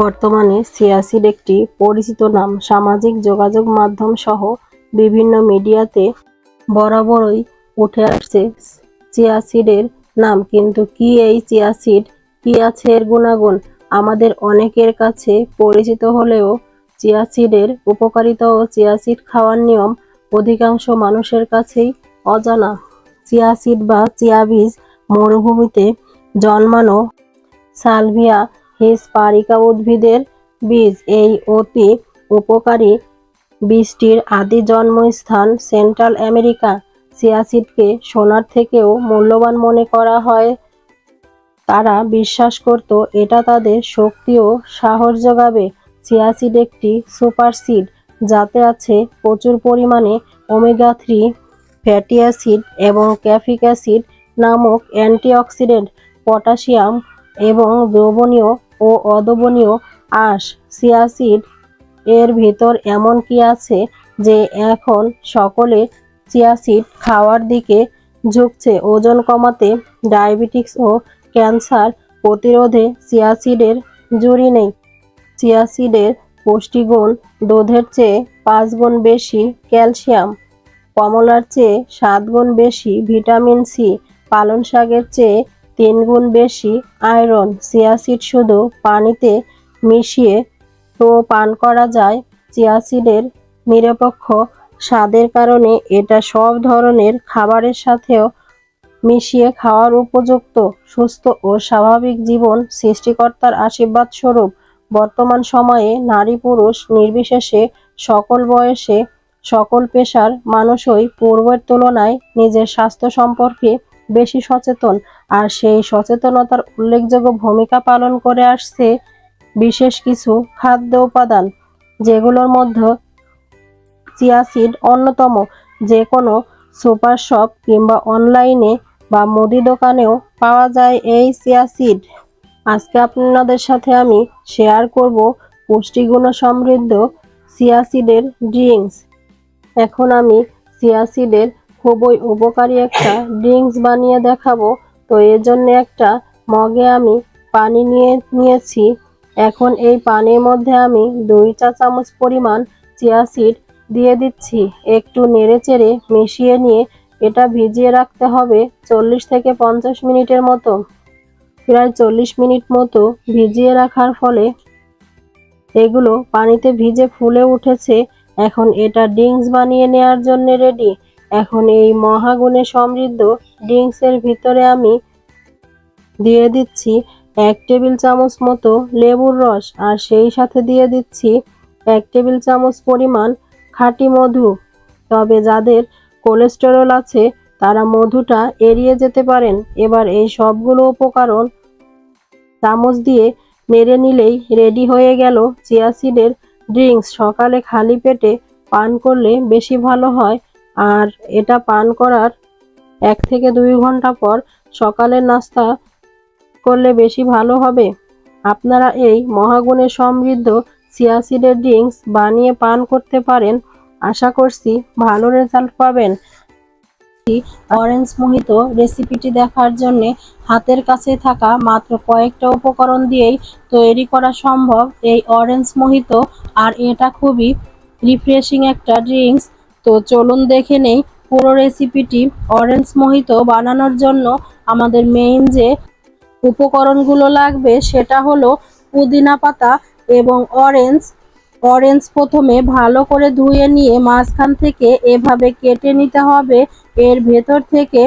বর্তমানে সিয়াসিড একটি পরিচিত নাম সামাজিক যোগাযোগ মাধ্যম সহ বিভিন্ন মিডিয়াতে বরাবরই উঠে আসছে চিয়াসিডের নাম। কিন্তু কি এই চিয়াসিড কি আছে এর গুণাগুণ? আমাদের অনেকের কাছে পরিচিত হলেও চিয়াসিডের উপকারিতা ও চিয়াসিড খাওয়ার নিয়ম অধিকাংশ মানুষের কাছেই অজানা। চিয়াসিড বা চিয়া বীজ মরুভূমিতে জন্মানো সালভিয়া হিসপারিকা উদ্ভিদের বীজ। এই অতি উপকারী বীজটির আদি জন্মস্থান সেন্ট্রাল আমেরিকা। সিয়াসিডকে সোনার থেকেও মূল্যবান মনে করা হয়। তারা বিশ্বাস করত এটা তাদের শক্তি ও সাহস যোগাবে। সিয়াসিড একটি সুপার সিড যাতে আছে প্রচুর পরিমাণে ওমেগা থ্রি ফ্যাটি অ্যাসিড এবং ক্যাফিক অ্যাসিড নামক অ্যান্টিঅক্সিডেন্ট, পটাশিয়াম এবং দ্রবণীয় ও অদ্রবণীয় আঁশ সিয়াসিড এর ভিতর এমন কি আছে যে এখন সকলে চিয়াসিড খাওয়ার দিকে ঝুঁকছে? ওজন কমাতে ডায়াবেটিক্স ও ক্যান্সার প্রতিরোধে চিয়াসিডের জুড়ি নেই। চিয়াসিডের পুষ্টিগুণ দুধের চেয়ে পাঁচ গুণ বেশি ক্যালসিয়াম, কমলার চেয়ে সাত গুণ বেশি ভিটামিন সি পালং শাকের চেয়ে তিন গুণ বেশি আয়রন চিয়াসিড শুধু পানিতে মিশিয়ে তো পান করা যায়। চিয়াসিডের নিরপেক্ষ স্বাদের কারণে এটা সব ধরনের খাবারের সাথেও মিশিয়ে খাওয়ার উপযুক্ত, সুস্থ ও স্বাভাবিক জীবন সৃষ্টিকর্তার আশীর্বাদ স্বরূপ বর্তমান সময়ে নারী পুরুষ নির্বিশেষে সকল বয়সে সকল পেশার মানুষই পূর্বের তুলনায় নিজের স্বাস্থ্য সম্পর্কে বেশি সচেতন। আর সেই সচেতনতার উল্লেখযোগ্য ভূমিকা পালন করে আসছে বিশেষ কিছু খাদ্য উপাদান, যেগুলোর মধ্যে চিয়াসিড অন্যতম। যে কোনো সুপার শপ কিংবা অনলাইনে বা মুদি দোকানেও পাওয়া যায় এই চিয়াসিড আজকে আপনাদের সাথে আমি শেয়ার করব পুষ্টিগুণ সমৃদ্ধ চিয়াসিডের ড্রিঙ্কস। এখন আমি চিয়াসিডের খুবই উপকারী একটা ড্রিঙ্কস বানিয়ে দেখাবো। তো এর জন্য একটা মগে আমি পানি নিয়ে নিয়েছি। এখন এই পানির মধ্যে আমি দুই চা চামচ পরিমাণ চিয়া সিড দিয়ে দিচ্ছি। একটু নেড়েচেড়ে মিশিয়ে নিয়ে এটা ভিজিয়ে রাখতে হবে চল্লিশ থেকে পঞ্চাশ মিনিটের মতো। প্রায় চল্লিশ মিনিট মতো ভিজিয়ে রাখার ফলে এগুলো পানিতে ভিজে ফুলে উঠেছে। এখন এটা ড্রিঙ্কস বানিয়ে নেওয়ার জন্য রেডি। এখন এই মহাগুণে সমৃদ্ধ ড্রিঙ্কসের ভিতরে আমি দিয়ে দিচ্ছি এক টেবিল চামচ মতো লেবুর রস আর সেই সাথে দিয়ে দিচ্ছি এক টেবিল চামচ পরিমাণ খাঁটি মধু। তবে যাদের কোলেস্টেরল আছে, তারা মধুটা এড়িয়ে যেতে পারেন। এবার এই সবগুলো উপকরণ চামচ দিয়ে নেড়ে নিলেই রেডি হয়ে গেল চিয়াসিডের ড্রিঙ্কস। সকালে খালি পেটে পান করলে বেশি ভালো হয়। আর এটা পান করার এক থেকে দুই ঘণ্টা পর সকালের নাস্তা করলে বেশি ভালো হবে। আপনারা এই মহাগুণে সমৃদ্ধ সিয়াসিডের ড্রিঙ্কস বানিয়ে পান করতে পারেন। আশা করছি ভালো রেজাল্ট পাবেন। অরেঞ্জ মোহিত রেসিপিটি দেখার জন্যে হাতের কাছে থাকা মাত্র কয়েকটা উপকরণ দিয়েই তৈরি করা সম্ভব। এই অরেঞ্জ মোহিত আর এটা খুবই রিফ্রেশিং একটা ড্রিঙ্কস। তো চলুন দেখে নেই পুরো রেসিপিটি অরেঞ্জ মোহিত বানানোর জন্য আমাদের মেইন যে উপকরণগুলো লাগবে সেটা হলো পুদিনা পাতা এবং অরেঞ্জ অরেঞ্জ প্রথমে ভালো করে ধুয়ে নিয়ে মাঝখান থেকে এভাবে কেটে নিতে হবে। এর ভেতর থেকে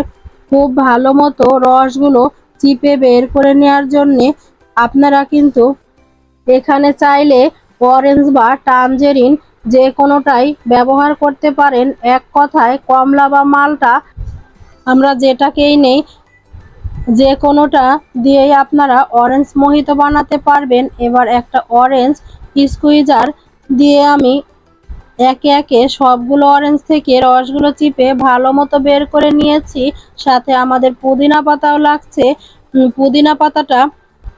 খুব ভালো মতো রসগুলো চিপে বের করে নেওয়ার জন্যে আপনারা কিন্তু এখানে চাইলে অরেঞ্জ বা টানজেরিন যে কোনোটাই ব্যবহার করতে পারেন, এক কথায় কমলা বা মালটা, আমরা যেটাকেই নেই, যে কোনোটা দিয়েই আপনারা অরেঞ্জ মোহিত বানাতে পারবেন। এবার একটা অরেঞ্জ স্কুইজার দিয়ে আমি একে একে সবগুলো অরেঞ্জ থেকে রসগুলো চিপে ভালো মতো বের করে নিয়েছি। সাথে আমাদের পুদিনা পাতাও লাগছে। পুদিনা পাতাটা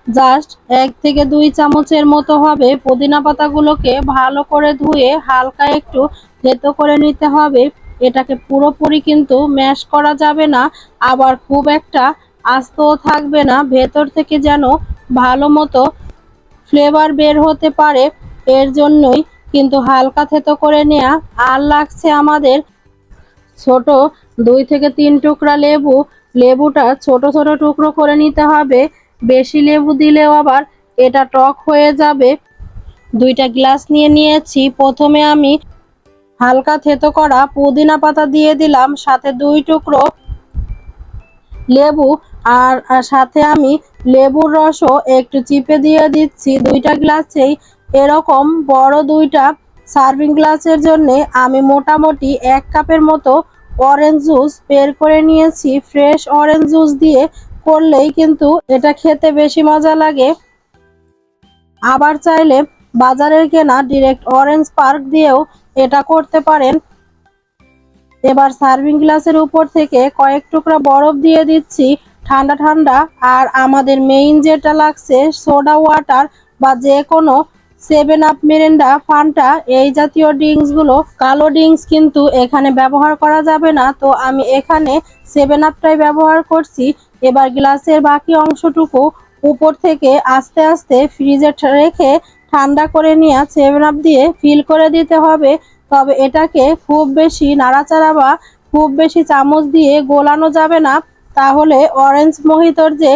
জাস্ট এক থেকে দুই চামচের মতো হবে। পুদিনা পাতাগুলোকে ভালো করে ধুয়ে হালকা একটু থেতো করে নিতে হবে। এটাকে পুরোপুরি কিন্তু ম্যাশ করা যাবে না। আবার খুব একটা আস্তও থাকবে না। ভেতর থেকে যেন ভালো মতো ফ্লেভার বের হতে পারে। এর জন্যই কিন্তু হালকা থেতো করে নেওয়া আর লাগছে আমাদের ছোট দুই থেকে তিন টুকরা লেবু। লেবুটা ছোট ছোট টুকরো করে নিতে হবে। বেশি লেবু দিলেও আবার এটা টক হয়ে যাবে। দুইটা গ্লাস নিয়ে নিয়েছি। প্রথমে আমি হালকা থেতো করা পুদিনা পাতা দিয়ে দিলাম, সাথে দুই টুকরো লেবু, আর সাথে আমি লেবুর রসও একটু চিপে দিয়ে দিচ্ছি। দুইটা গ্লাসেই এরকম বড় দুইটা সার্ভিং গ্লাসের জন্যে আমি মোটামুটি এক কাপের মতো অরেঞ্জ জুস বের করে নিয়েছি। ফ্রেশ অরেঞ্জ জুস দিয়ে করলেই কিন্তু এটা খেতে বেশি মজা লাগে। আবার চাইলে বাজারের কেনা ডিরেক্ট অরেঞ্জ পার্ক দিয়েও এটা করতে পারেন। এবার সার্ভিং গ্লাসের উপর থেকে কয়েক টুকরা বরফ দিয়ে দিচ্ছি ঠান্ডা ঠান্ডা। আর আমাদের মেইন যেটা লাগছে, সোডা ওয়াটার বা যে কোনো সেভেন আপ মেরেন্ডা, ফান্টা, এই জাতীয় ড্রিঙ্কসগুলো, কালো ড্রিঙ্কস কিন্তু এখানে ব্যবহার করা যাবে না। তো আমি এখানে সেভেন আপটাই ব্যবহার করছি। এবার গ্লাসের বাকি অংশটুকু উপর থেকে আস্তে আস্তে ফ্রিজে রেখে ঠান্ডা করে নিয়ে সেভেন আপ দিয়ে ফিল করে দিতে হবে। তবে এটাকে খুব বেশি নাড়াচাড়া বা খুব বেশি চামচ দিয়ে গোলানো যাবে না। তাহলে অরেঞ্জ মোহিতর যে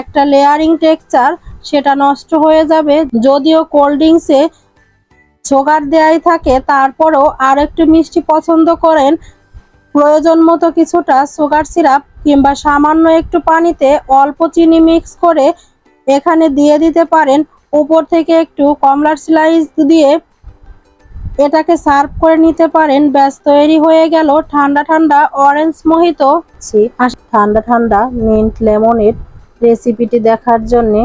একটা লেয়ারিং টেক্সচার, সেটা নষ্ট হয়ে যাবে। যদিও কোল্ড ড্রিঙ্কসে সুগার দেয়াই থাকে, তারপরও আর একটু মিষ্টি পছন্দ করেন প্রয়োজন মতো কিছুটা সুগার সিরাপ কিংবা সামান্য একটু পানিতে অল্প চিনি মিক্স করে এখানে দিয়ে দিতে পারেন। উপর থেকে একটু কমলার স্লাইস দিয়ে এটাকে সার্ভ করে নিতে পারেন। ব্যাস, তৈরি হয়ে গেল ঠান্ডা ঠান্ডা অরেঞ্জ মোহিত ঠান্ডা ঠান্ডা মিন্ট লেমনের রেসিপিটি দেখার জন্যে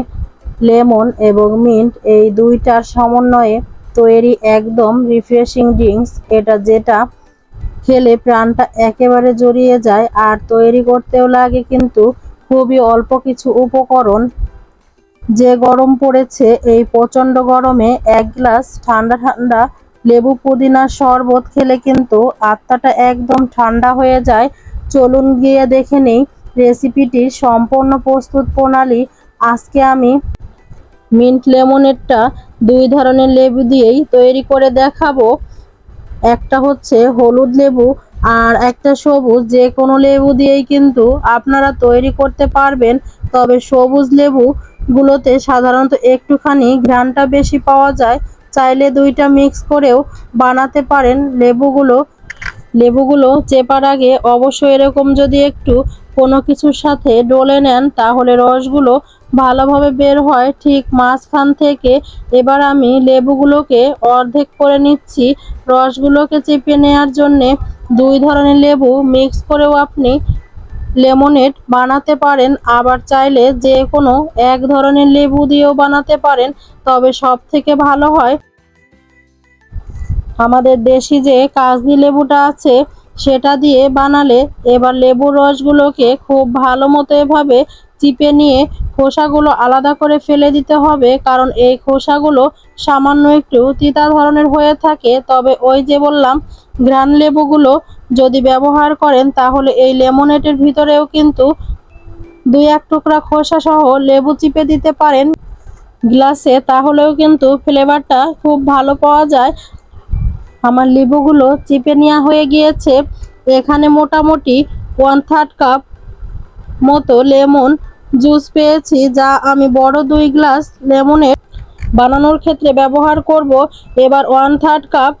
লেমন এবং মিন্ট এই দুইটার সমন্বয়ে তৈরি একদম রিফ্রেশিং ড্রিঙ্কস এটা যেটা খেলে প্রাণটা একেবারে জড়িয়ে যায় আর তৈরি করতেও লাগে কিন্তু খুবই অল্প কিছু উপকরণ। যে গরম পড়েছে এই প্রচণ্ড গরমে এক গ্লাস ঠান্ডা ঠান্ডা লেবু পুদিনার শরবত খেলে কিন্তু আত্মাটা একদম ঠান্ডা হয়ে যায়। চলুন গিয়ে দেখে নেই রেসিপিটির সম্পূর্ণ প্রস্তুত প্রণালী। আজকে আমি মিন্ট লেমনেরটা দুই ধরনের লেবু দিয়েই তৈরি করে দেখাবো। একটা হচ্ছে হলুদ লেবু আর একটা সবুজ, যে কোনো লেবু দিয়েই কিন্তু আপনারা তৈরি করতে পারবেন। তবে সবুজ লেবু গুলোতে সাধারণত একটুখানি ঘ্রাণটা বেশি পাওয়া যায়। চাইলে দুইটা মিক্স করেও বানাতে পারেন লেবুগুলো। লেবুগুলো চেপার আগে অবশ্যই এরকম যদি একটু কোনো কিছুর সাথে ডলে নেন, তাহলে রসগুলো ভালোভাবে বের হয়, ঠিক মাঝখান থেকে। এবার আমি লেবুগুলোকে অর্ধেক করে নিচ্ছি। রসগুলোকে চেপে নেওয়ার জন্যে দুই ধরনের লেবু মিক্স করেও আপনি লেমনেড বানাতে পারেন। আবার চাইলে যে কোনো এক ধরনের লেবু দিয়েও বানাতে পারেন, তবে সব থেকে ভালো হয় আমাদের দেশি যে কাজলি লেবুটা আছে, সেটা দিয়ে বানালে এবার লেবুর রসগুলোকে খুব ভালো মতো এভাবে চিপে নিয়ে খোসাগুলো আলাদা করে ফেলে দিতে হবে, কারণ এই খোসাগুলো সামান্য একটু তিতা ধরনের হয়ে থাকে। তবে ওই যে বললাম গ্রান লেবুগুলো যদি ব্যবহার করেন, তাহলে এই লেমনেটের ভিতরেও কিন্তু দুই এক টুকরা খোসা সহ লেবু চিপে দিতে পারেন গ্লাসে, তাহলেও কিন্তু ফ্লেভারটা খুব ভালো পাওয়া যায়। আমার লেবুগুলো চিপে নেওয়া হয়ে গিয়েছে। এখানে মোটামুটি ওয়ান থার্ড কাপ মতো লেমন জুস পেয়েছি, যা আমি বড় দুই গ্লাস লেমনের বানানোর ক্ষেত্রে ব্যবহার করব। এবার ওয়ান থার্ড কাপ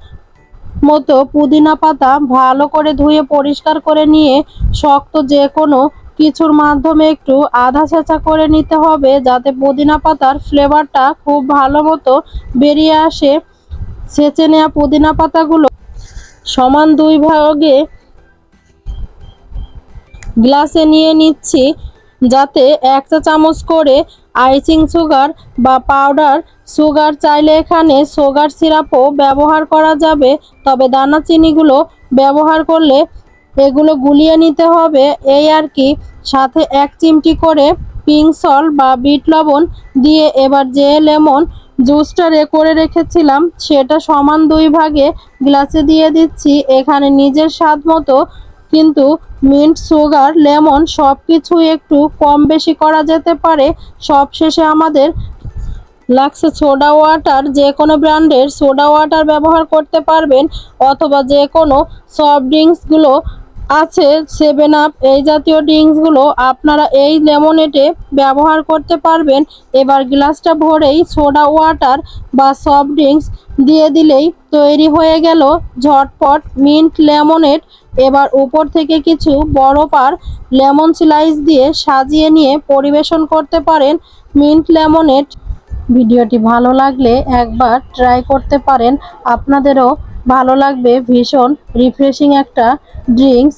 মতো পুদিনা পাতা ভালো করে ধুয়ে পরিষ্কার করে নিয়ে শক্ত যে কোনো কিছুর মাধ্যমে একটু আধা ছেঁচা করে নিতে হবে, যাতে পুদিনা পাতার ফ্লেভারটা খুব ভালো মতো বেরিয়ে আসে। ছেঁচে নেওয়া পুদিনা পাতাগুলো সমান দুই ভাগে গ্লাসে নিয়ে নিচ্ছি। যাতে এক চা চামচ করে আইসিং সুগার বা পাউডার সুগার চাইলে এখানে সুগার সিরাপও ব্যবহার করা যাবে। তবে দানা চিনিগুলো ব্যবহার করলে এগুলো গুলিয়ে নিতে হবে। এই আর কি। সাথে এক চিমটি করে পিঙ্ক সল্ট বা বিট লবণ দিয়ে এবার যে লেমন জুসটা রে করে রেখেছিলাম, সেটা সমান দুই ভাগে গ্লাসে দিয়ে দিচ্ছি। এখানে নিজের স্বাদ মতো কিন্তু মিন্ট, সুগার, লেমন সব কিছু একটু কম বেশি করা যেতে পারে। সবশেষে আমাদের লাক্সে সোডা ওয়াটার। যে কোনো ব্র্যান্ডের সোডা ওয়াটার ব্যবহার করতে পারবেন, অথবা যে কোনো সফট ড্রিঙ্কসগুলো আছে সেভেন আপ এই জাতীয় ড্রিঙ্কসগুলো আপনারা এই লেমনেটে ব্যবহার করতে পারবেন। এবার গ্লাসটা ভরেই সোডা ওয়াটার বা সফট ড্রিঙ্কস দিয়ে দিলেই তৈরি হয়ে গেল ঝটপট মিন্ট লেমনেট এবার উপর থেকে কিছু বরফ আর লেমন স্লাইস দিয়ে সাজিয়ে নিয়ে পরিবেশন করতে পারেন মিন্ট লেমনেট ভিডিওটি ভালো লাগলে একবার ট্রাই করতে পারেন। আপনাদেরও ভালো লাগবে, ভীষণ রিফ্রেশিং একটা ড্রিঙ্কস।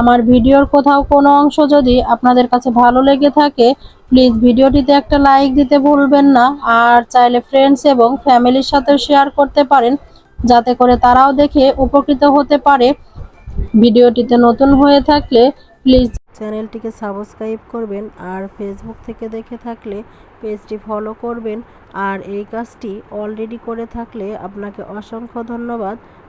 আমার ভিডিওর কোথাও কোনো অংশ যদি আপনাদের কাছে ভালো লেগে থাকে, প্লিজ ভিডিওটিতে একটা লাইক দিতে ভুলবেন না। আর চাইলে ফ্রেন্ডস এবং ফ্যামিলির সাথেও শেয়ার করতে পারেন, যাতে করে তারাও দেখে উপকৃত হতে পারে। ভিডিওটিতে নতুন হয়ে থাকলে প্লিজ চ্যানেলটিকে সাবস্ক্রাইব করবেন আর ফেসবুক থেকে দেখে থাকলে পেজটি ফলো করবেন। আর এই কাজটি অলরেডি করে থাকলে আপনাকে অসংখ্য ধন্যবাদ।